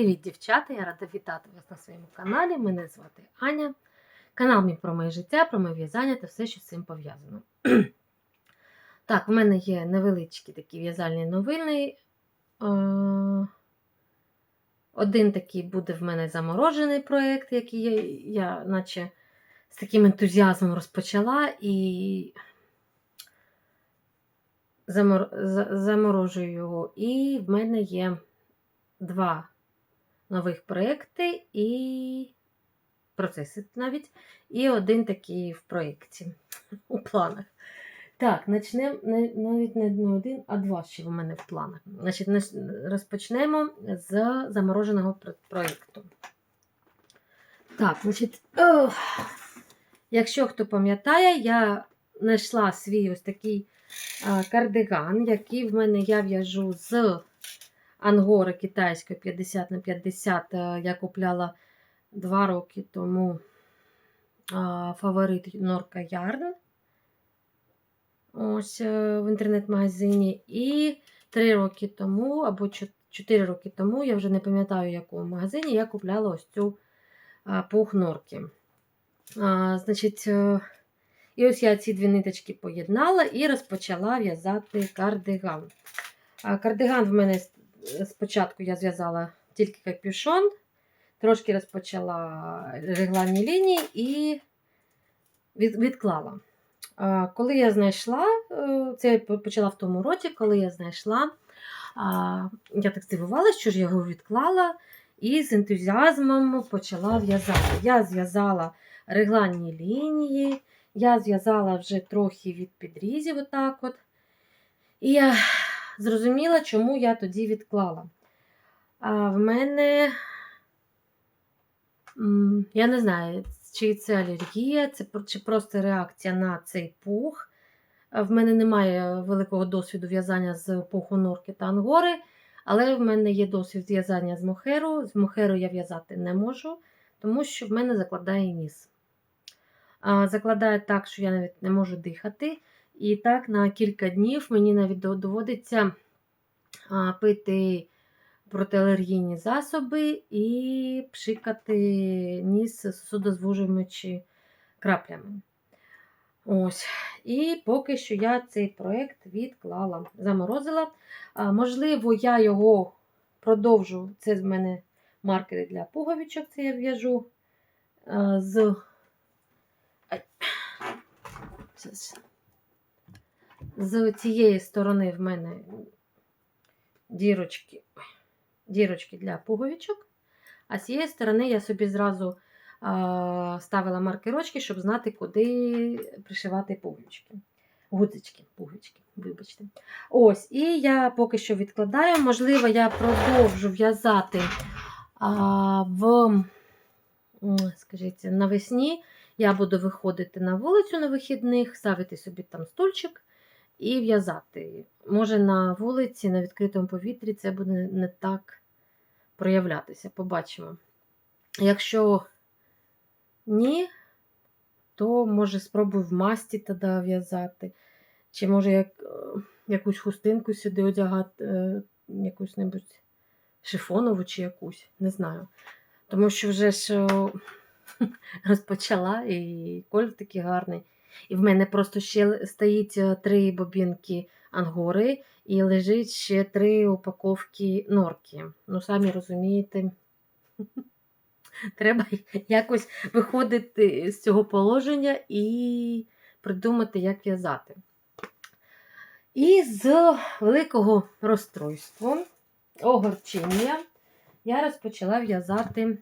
Привіт, дівчата! Я рада вітати вас на своєму каналі. Мене звати Аня. Канал мій про моє життя, про моє в'язання та все, що з цим пов'язано. так, в мене є невеличкі такі в'язальні новини. Е, Один такий буде в мене заморожений проєкт, який я, я наче з таким ентузіазмом розпочала і замор... заморожую його. І в мене є два нових проєкти і процеси навіть, і один такий в проєкті у планах. Так, начнемо навіть не один, а два ще в мене в планах. Значить, розпочнемо з замороженого проєкту. Так, значить, ох, якщо хто пам'ятає, я знайшла свій ось такий кардиган, який в мене я в'яжу з ангори китайської 50 на 50 е, я купляла два роки тому фаворит Норка Ярн. Ось е, в інтернет-магазині. І три роки тому, або чо- чотири роки тому, я вже не пам'ятаю, в якому магазині, я купляла ось цю а, пух норки. А, значить, е, і ось я ці дві ниточки поєднала і розпочала в'язати кардиган. А кардиган в мене спочатку я зв'язала тільки капюшон, трошки розпочала регланні лінії і від, відклала. Коли я знайшла, е, це я почала в тому році, коли я знайшла, я так здивувалася, що ж я його відклала, і з ентузіазмом почала в'язати. Я зв'язала регланні лінії, я зв'язала вже трохи від підрізів, отак от. І я зрозуміла, чому я тоді відклала. А в мене, я не знаю, чи це алергія, це, чи просто реакція на цей пух. В мене немає великого досвіду в'язання з пуху норки та ангори, але в мене є досвід в'язання з мохеру. З мохеру я в'язати не можу, тому що в мене закладає ніс. Закладає так, що я навіть не можу дихати. І так на кілька днів мені навіть доводиться пити протиалергійні засоби і пшикати ніс судозвужуючи краплями. Ось. І поки що я цей проєкт відклала, заморозила. Можливо, я його продовжу. Це з мене маркери для пуговичок, це я в'яжу з. З цієї сторони в мене дірочки, дірочки для пуговичок, а з цієї сторони я собі зразу ставила маркерочки, щоб знати, куди пришивати пуговички. Гудзички, пуговички, вибачте. Ось, і я поки що відкладаю. Можливо, я продовжу в'язати в, скажіть, навесні. Я буду виходити на вулицю на вихідних, ставити собі там стульчик і в'язати. Може, на вулиці, на відкритому повітрі це буде не так проявлятися. Побачимо. Якщо ні, то може спробую в масті тоді в'язати. Чи може як, е, якусь хустинку сюди одягати, е, якусь небудь шифонову чи якусь, не знаю. Тому що вже ж розпочала і колір такий гарний. І в мене просто ще стоїть е, три бобінки ангори і лежить ще три упаковки норки. Ну, самі розумієте, треба якось виходити з цього положення і придумати, як в'язати. І з великого розстройства, огорчення, я розпочала в'язати.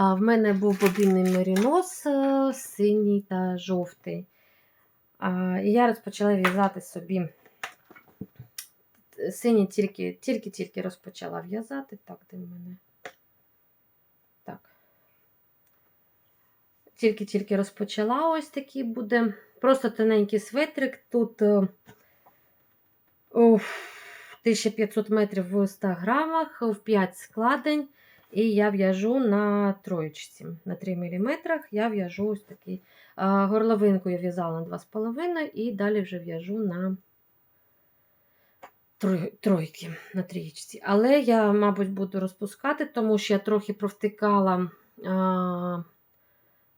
А, В мене був бобінний мерінос е, синій та жовтий. І я розпочала в'язати собі синій тільки, тільки-тільки розпочала в'язати. Так, де в мене? Так. Тільки-тільки розпочала ось такий буде. Просто тоненький светрик. Тут е, уф, 1500 метрів в 100 грамах, в 5 складень. І я в'яжу на троєчці. На 3 мм я в'яжу ось такий. Горловинку я в'язала на 2,5 і далі вже в'яжу на тройки на трієчці. Але я, мабуть, буду розпускати, тому що я трохи провтикала а,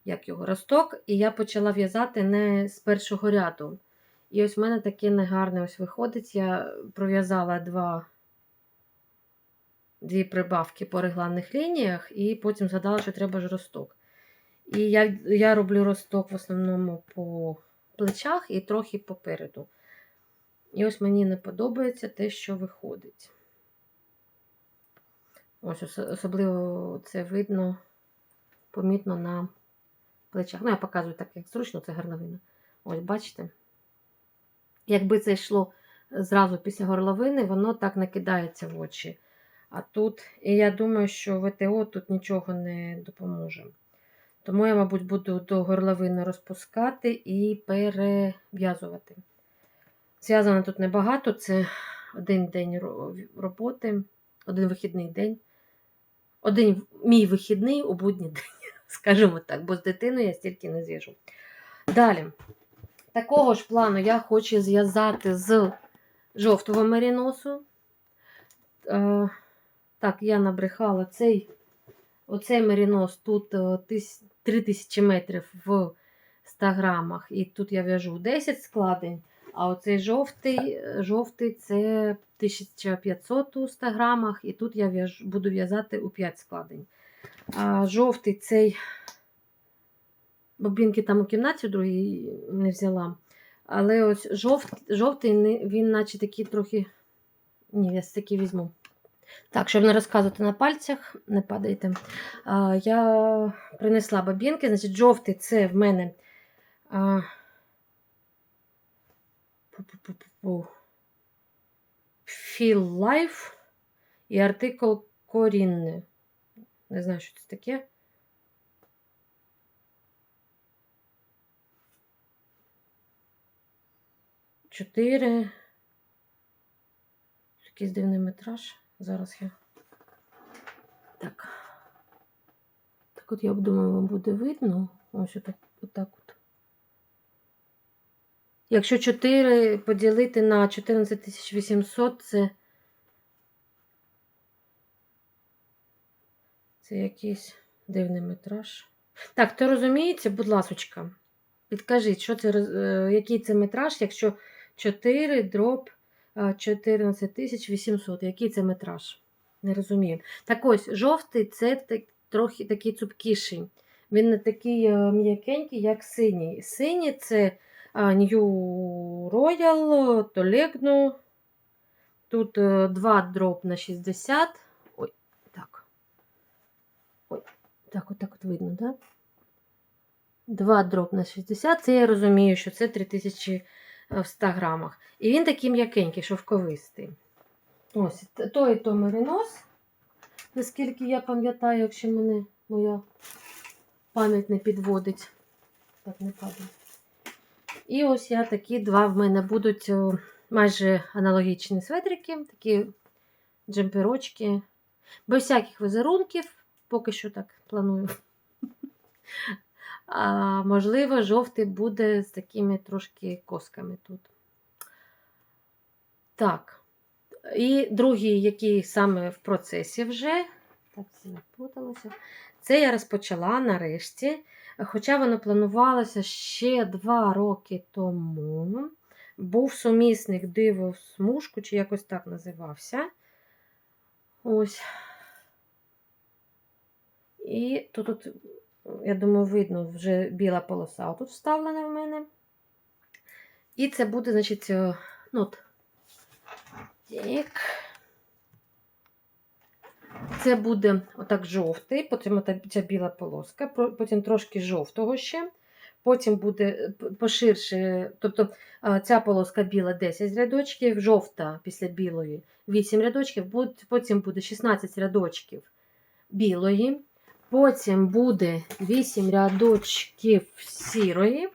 як його, росток, і я почала в'язати не з першого ряду. І ось в мене таке негарне ось виходить. Я пров'язала два, дві прибавки по регланних лініях, і потім згадала, що треба ж росток. І я, я роблю росток в основному по плечах і трохи попереду. І ось мені не подобається те, що виходить. Ось особливо це видно, помітно на плечах. Ну, я показую так, як зручно, це горловина. Ось, бачите? Якби це йшло зразу після горловини, воно так не кидається в очі. А тут, і я думаю, що ВТО тут нічого не допоможе. Тому я, мабуть, буду до горловини розпускати і перев'язувати. Зв'язано тут небагато, це один день роботи, один вихідний день. Один мій вихідний у будній день, скажімо так, бо з дитиною я стільки не зв'яжу. Далі, такого ж плану я хочу зв'язати з жовтого меріносу. Е, так, я набрехала цей оцей мерінос тут е, 3000 метрів в 100 грамах, і тут я в'яжу 10 складень. А оцей жовтий, е, жовтий це 1500 у 100 грамах, і тут я в'яж- буду в'язати у 5 складень. А жовтий цей бобінки там у кімнаті другій не взяла. Але ось жовт, жовтий, він наче такий трохи. Ні, я такий візьму. Так, щоб не розказувати на пальцях, не падайте. А, я принесла бобінки, значить, жовтий це в мене. А. Feel Life і артикул корінне. Не знаю, що це таке. Чотири. Якийсь дивний метраж. Зараз я. Так. Так от я думаю, вам буде видно. Ось отак, отак от. Якщо 4 поділити на 14800, це. Це якийсь дивний метраж. Так, то розумієте, будь ласочка, підкажіть, що це, е, який це метраж, якщо 4 дроб 14800. Який це метраж? Не розумію. Так ось, жовтий це трохи такий цупкіший. Він не такий е, м'якенький, як синій. Синій це New Royal, Tolegno. Тут 2 дроб на 60. Ой, так. Ой, так, отак от видно, так? 2 дроб на 60. Це я розумію, що це 3000 в 100 грамах. І він такий м'якенький, шовковистий. Ось, той то меринос, наскільки я пам'ятаю, якщо мене моя пам'ять не підводить. Так, не падає. І ось я такі два в мене будуть майже аналогічні светрики, такі джемперочки. Без всяких візерунків, поки що так планую. А, можливо, жовтий буде з такими трошки косками тут. Так. І другий, який саме в процесі вже, так, все наплуталося. Це я розпочала нарешті. Хоча воно планувалося ще два роки тому. Був сумісник диво в смужку, чи якось так називався. Ось. І тут, тут я думаю, видно вже біла полоса тут вставлена в мене. І це буде, значить, е, ну, от. Так. Це буде отак жовтий, потім ця біла полоска, потім трошки жовтого ще. Потім буде е, поширше, тобто ця полоска біла 10 рядочків, жовта після білої 8 рядочків, потім буде 16 рядочків білої, потім буде 8 рядочків сірої,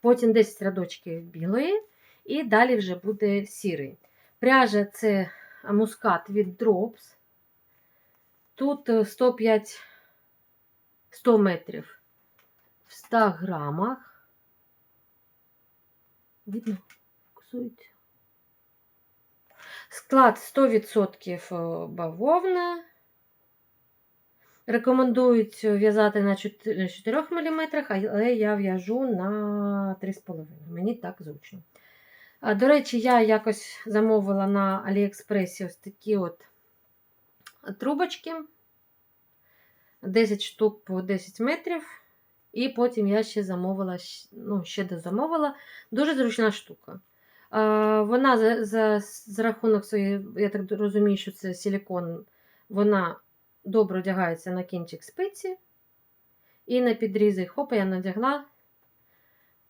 потім 10 рядочків білої, і далі вже буде сірий. Пряжа це мускат від Drops. Тут е, 105 100 метрів в 100 грамах. Видно? Фокусується. Склад 100% бавовна. Рекомендують в'язати на 4 мм, але я в'яжу на 3,5 Мені так зручно. До речі, я якось замовила на Аліекспресі ось такі от трубочки. 10 штук по 10 метрів. І потім я ще замовила, ну, ще дозамовила. Дуже зручна штука. Вона за, за, за рахунок своєї, я так розумію, що це силікон, вона добре одягається на кінчик спиці. І на підрізи хопа я надягла,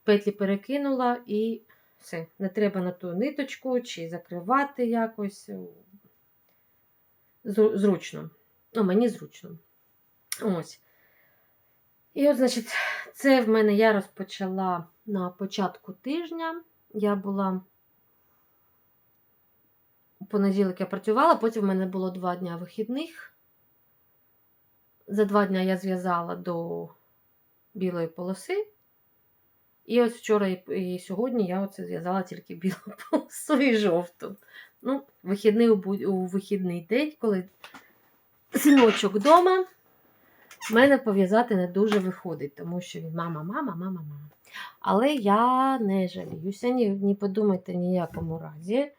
петлі перекинула і все. Не треба на ту ниточку чи закривати якось. Зручно. Ну, мені зручно. Ось. І от, значить, це в мене я розпочала на початку тижня. Я була у понеділок я працювала, потім в мене було два дня вихідних. За два дня я зв'язала до білої полоси. І ось вчора і, сьогодні я оце зв'язала тільки білу полосу і жовту. Ну, вихідний у, вихідний день, коли синочок вдома, в мене пов'язати не дуже виходить, тому що він мама, мама, мама, мама. Але я не жаліюся, ні, не подумайте ніякому разі.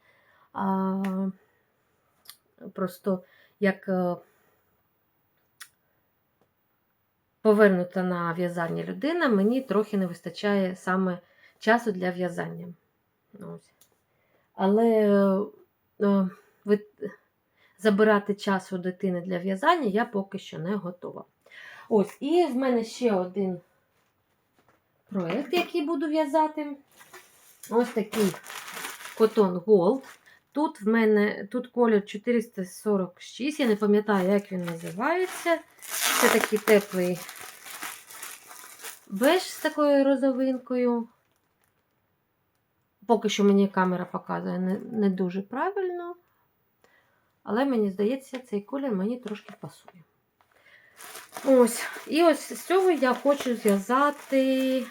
А, просто як повернута на в'язання людина, мені трохи не вистачає саме часу для в'язання. Але е, е, забирати час у дитини для в'язання я поки що не готова. Ось, і в мене ще один проєкт, який буду в'язати. Ось такий Cotton Gold. Тут в мене тут колір 446, я не пам'ятаю, як він називається. Це такий теплий беж з такою розовинкою. Поки що мені камера показує не, не дуже правильно. Але мені здається, цей колір мені трошки пасує. Ось. І ось з цього я хочу зв'язати.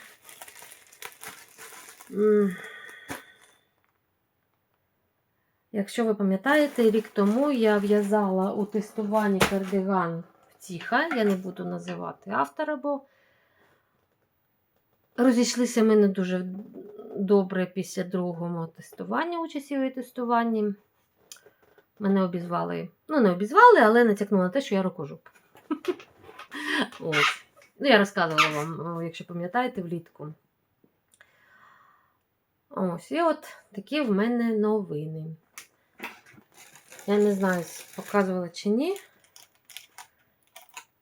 Якщо ви пам'ятаєте, рік тому я в'язала у тестуванні кардиган втіха. Я не буду називати автора, бо розійшлися ми не дуже добре після другого тестування, участі у тестуванні. Мене обізвали. Ну, не обізвали, але натякнули на те, що я рукожоп. Ось. Ну, я розказувала вам, якщо пам'ятаєте, влітку. Ось, і от такі в мене новини. Я не знаю, показувала чи ні.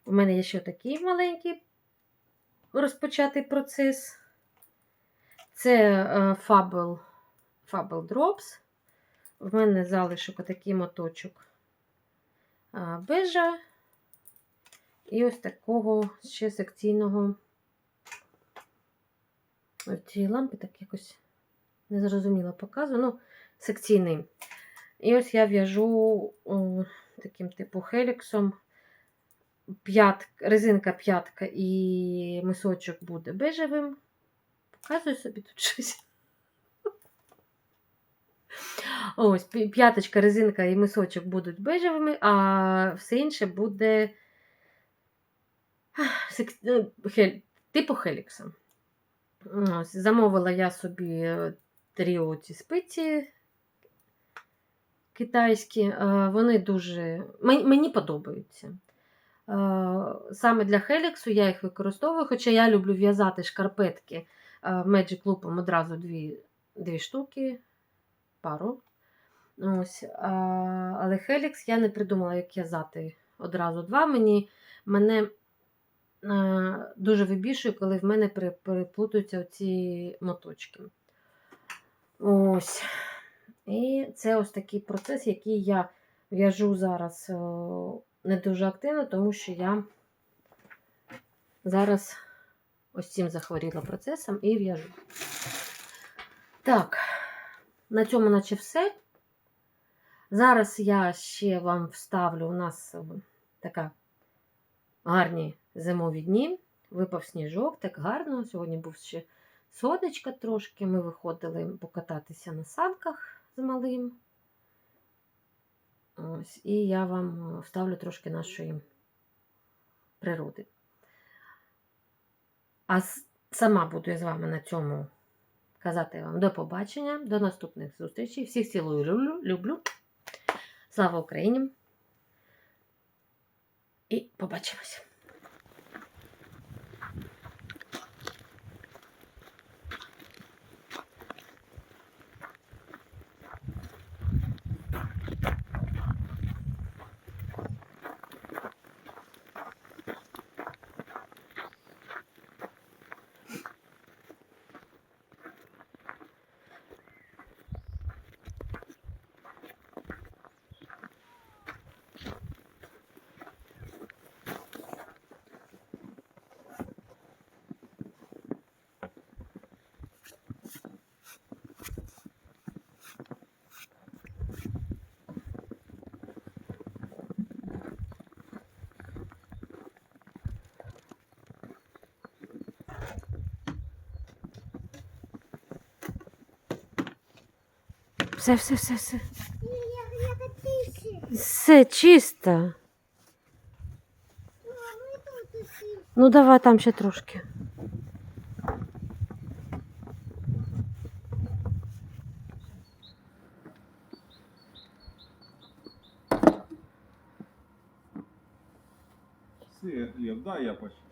У мене є ще такий маленький розпочатий процес. Це е, Fable, Fable Drops. В мене залишок отакий моточок а, бежа. І ось такого ще секційного. Ось ці лампи так якось незрозуміло показую. Ну, секційний. І ось я в'яжу таким типу хеліксом. П'ят, резинка п'ятка і мисочок буде бежевим. Показую собі тут щось. Ось, п'яточка, резинка і мисочок будуть бежевими, а все інше буде ну, типу хелікса. Ось, замовила я собі е, три ці спиці китайські. Е, Вони дуже мені подобаються. Е, Саме для хеліксу я їх використовую, хоча я люблю в'язати шкарпетки е, Magic Loop одразу дві, дві штуки, пару. Ось, але Helix я не придумала, як в'язати одразу два. Мені, мене дуже вибішує, коли в мене пере- переплутаються ці моточки. Ось. І це ось такий процес, який я в'яжу зараз не дуже активно, тому що я зараз ось цим захворіла процесом і в'яжу. Так, на цьому наче все. Зараз я ще вам вставлю, у нас е, така гарні зимові дні. Випав сніжок, так гарно. Сьогодні був ще сонечка трошки. Ми виходили покататися на санках з малим. Ось, і я вам е, вставлю трошки нашої природи. А сама буду я з вами на цьому казати вам до побачення, до наступних зустрічей. Всіх цілую, люблю. люблю. Слава Україні! І побачимося! Все, все, все, все. Все чисто. Ну давай там ще трошки. Все, Лев, да, я почищу.